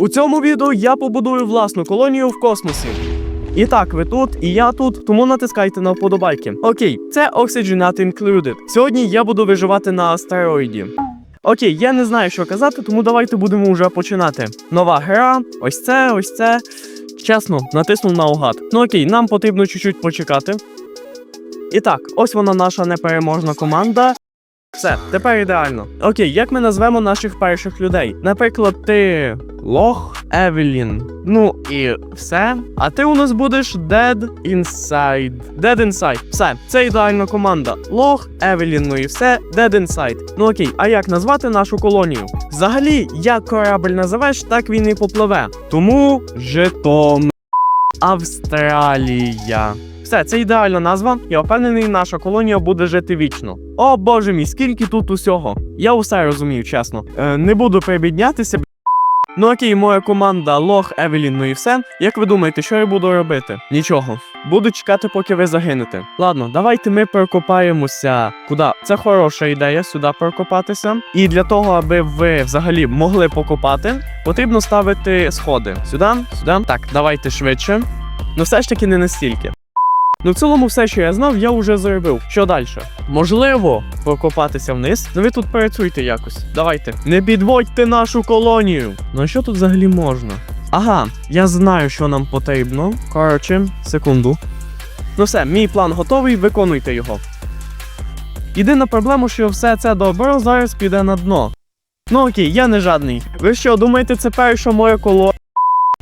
У цьому відео я побудую власну колонію в космосі. І так, ви тут, і я тут, тому натискайте на вподобайки. Окей, це Oxygen Included. Сьогодні я буду виживати на астероїді. Окей, я не знаю, що казати, тому давайте будемо вже починати. Нова гра, ось це, ось це. Чесно, натиснув наугад. Ну окей, нам потрібно чуть-чуть почекати. І так, ось вона наша непереможна команда. Все, тепер ідеально. Окей, як ми назвемо наших перших людей? Наприклад, ти Лох Евелін. Ну і все. А ти у нас будеш Dead Inside. Dead Inside. Все, це ідеальна команда. Лох, Евелін, ну і все, Dead Inside. Ну окей, а як назвати нашу колонію? Взагалі, як корабль називеш, так він і попливе. Тому жетон. Австралія. Все, це ідеальна назва. Я впевнений, наша колонія буде жити вічно. О боже мій, скільки тут усього. Я усе розумію, чесно. Е, не буду прибіднятися. Ну окей, моя команда Лох, Евелін, ну і все. Як ви думаєте, що я буду робити? Нічого. Буду чекати, поки ви загинете. Ладно, давайте ми прокопаємося. Куди? Це хороша ідея сюди прокопатися. І для того, аби ви взагалі могли покопати, потрібно ставити сходи. Сюди, сюди. Так, давайте швидше. Ну все ж таки не настільки. Ну, в цілому, все, що я знав, я вже зробив. Що далі? Можливо, покопатися вниз. Ну ви тут працюйте якось. Давайте. Не підводьте нашу колонію. Ну а що тут взагалі можна? Ага, я знаю, що нам потрібно. Коротше, секунду. Ну все, мій план готовий, виконуйте його. Єдина проблема, що все це добро зараз піде на дно. Ну окей, я не жадний. Ви що, думаєте, це перша моя коло.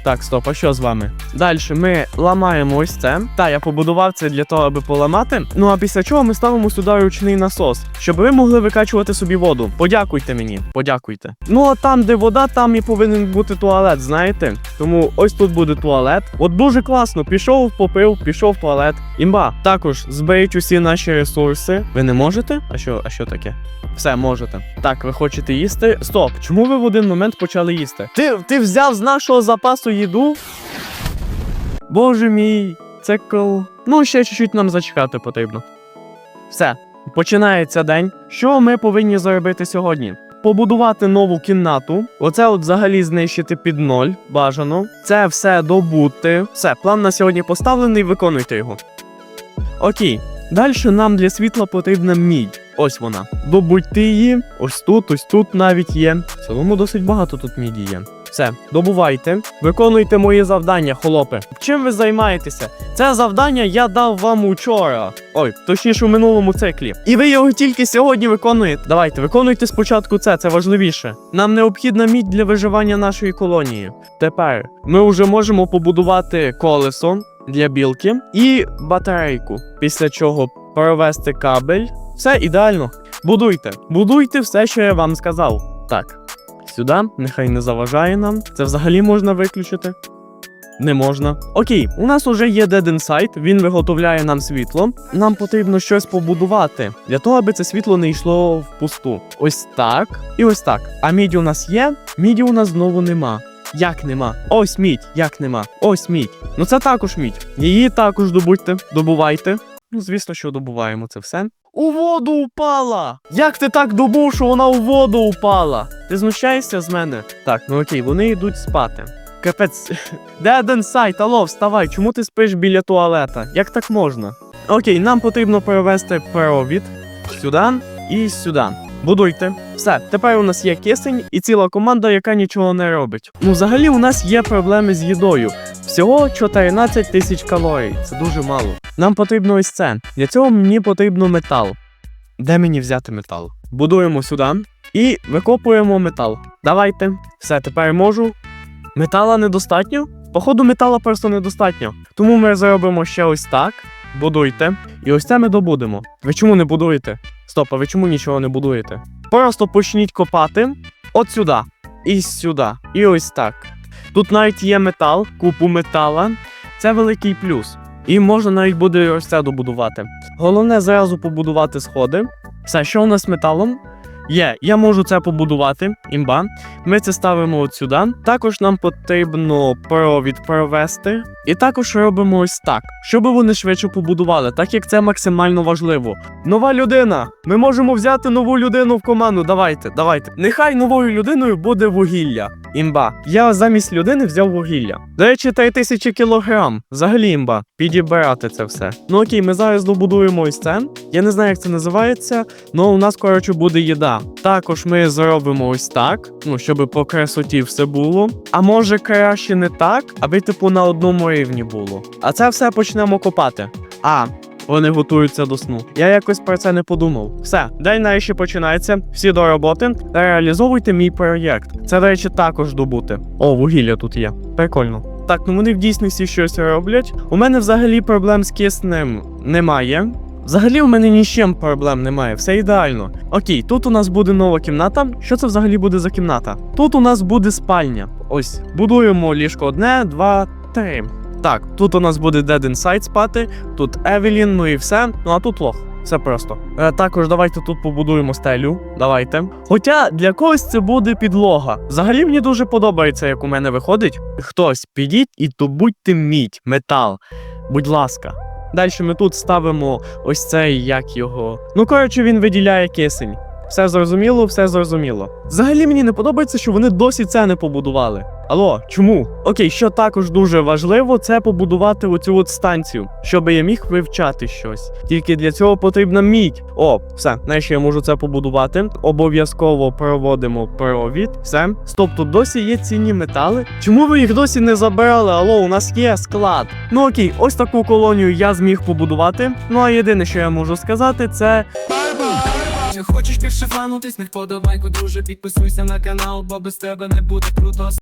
Так, стоп, а що з вами? Далі ми ламаємо ось це. Та, я побудував це для того, аби поламати. Ну а після чого ми ставимо сюди ручний насос, щоб ви могли викачувати собі воду. Подякуйте мені, подякуйте. Ну а там, де вода, там і повинен бути туалет, знаєте? Тому ось тут буде туалет. От дуже класно. Пішов, попив, пішов в туалет. Імба. Також зберіть усі наші ресурси. Ви не можете? А що, а що таке? Все, можете. Так, ви хочете їсти? Стоп, чому ви в один момент почали їсти? Ти, ти взяв з нашого запасу їду? Боже мій, це кол. Ну, ще чуть-чуть нам зачекати потрібно. Все, починається день. Що ми повинні зробити сьогодні? Побудувати нову кімнату. Оце от взагалі знищити під ноль. Бажано. Це все добути. Все, план на сьогодні поставлений, виконуйте його. Окей. Далі нам для світла потрібна мідь. Ось вона. Добудьте її. Ось тут, ось тут навіть є. В цілому досить багато тут міді є. Все, добувайте, виконуйте мої завдання, хлопи. Чим ви займаєтеся? Це завдання я дав вам учора. Ой, точніше у минулому циклі. І ви його тільки сьогодні виконуєте. Давайте, виконуйте спочатку це, це важливіше. Нам необхідна мідь для виживання нашої колонії. Тепер ми вже можемо побудувати колесо для білки і батарейку. Після чого провести кабель. Все ідеально. Будуйте. Будуйте все, що я вам сказав. Так. Сюди, нехай не заважає нам. Це взагалі можна виключити. Не можна. Окей, у нас уже є Dead Inside, він виготовляє нам світло. Нам потрібно щось побудувати для того, аби це світло не йшло в пусту. Ось так і ось так. А міді у нас є? Міді у нас знову нема. Як нема? Ось мідь, як нема. Ось мідь. Ну це також мідь. Її також добудьте, добувайте. Ну, звісно, що добуваємо це все. У воду упала! Як ти так добув, що вона у воду упала? Ти знущаєшся з мене? Так, ну окей, вони йдуть спати. Капець. Де один сайт? Алло, вставай, чому ти спиш біля туалета? Як так можна? Окей, нам потрібно перевести провід сюди і сюди. Будуйте. Все, тепер у нас є кисень і ціла команда, яка нічого не робить. Ну, взагалі, у нас є проблеми з їдою. Всього 14 тисяч калорій. Це дуже мало. Нам потрібно ось це. Для цього мені потрібно метал. Де мені взяти метал? Будуємо сюди і викопуємо метал. Давайте. Все, тепер можу. Метала недостатньо? Походу, метала просто недостатньо. Тому ми зробимо ще ось так. Будуйте. І ось це ми добудемо. Ви чому не будуєте? Стоп, а ви чому нічого не будуєте? Просто почніть копати от сюди. І сюди. І ось так. Тут навіть є метал, купу метала. Це великий плюс. І можна навіть буде ось це добудувати. Головне зразу побудувати сходи. Все, що у нас з металом? Є, я можу це побудувати. Імба. Ми це ставимо от сюди. Також нам потрібно провід провести. І також робимо ось так, щоб вони швидше побудували, так як це максимально важливо. Нова людина. Ми можемо взяти нову людину в команду. Давайте, давайте. Нехай новою людиною буде вугілля. Імба. Я замість людини взяв вугілля. До речі, 3000 кілограм. Взагалі імба. Підібирати це все. Ну окей, ми зараз добудуємо ось це. Я не знаю, як це називається. Ну, у нас, коротше, буде їда. Також ми зробимо ось так, ну, щоб по красоті все було. А може краще не так, аби типу на одному рівні було. А це все почнемо копати. А. Вони готуються до сну. Я якось про це не подумав. Все, день нарешті починається. Всі до роботи. Реалізовуйте мій проєкт. Це, до речі, також добути. О, вугілля тут є. Прикольно. Так, ну вони в дійсності щось роблять. У мене взагалі проблем з киснем немає. Взагалі у мене ні з чим проблем немає, все ідеально. Окей, тут у нас буде нова кімната. Що це взагалі буде за кімната? Тут у нас буде спальня. Ось, будуємо ліжко одне, два, три. Так, тут у нас буде Dead Inside спати, тут Евелін, ну і все. Ну а тут лох. Все просто. Е, також давайте тут побудуємо стелю. Давайте. Хоча для когось це буде підлога. Взагалі мені дуже подобається, як у мене виходить. Хтось підіть і добудьте мідь, метал. Будь ласка. Далі ми тут ставимо ось цей, як його. Ну, коротше, він виділяє кисень. Все зрозуміло, все зрозуміло. Взагалі мені не подобається, що вони досі це не побудували. Алло, чому? Окей, що також дуже важливо, це побудувати оцю от станцію, щоб я міг вивчати щось. Тільки для цього потрібна мідь. О, все, знаєш, я можу це побудувати. Обов'язково проводимо провід. Все. Стоп, тут досі є цінні метали. Чому ви їх досі не забирали? Алло, у нас є склад. Ну окей, ось таку колонію я зміг побудувати. Ну а єдине, що я можу сказати, це Чи хочеш більше фанутись, не вподобайку, друже, підписуйся на канал, бо без тебе не буде круто.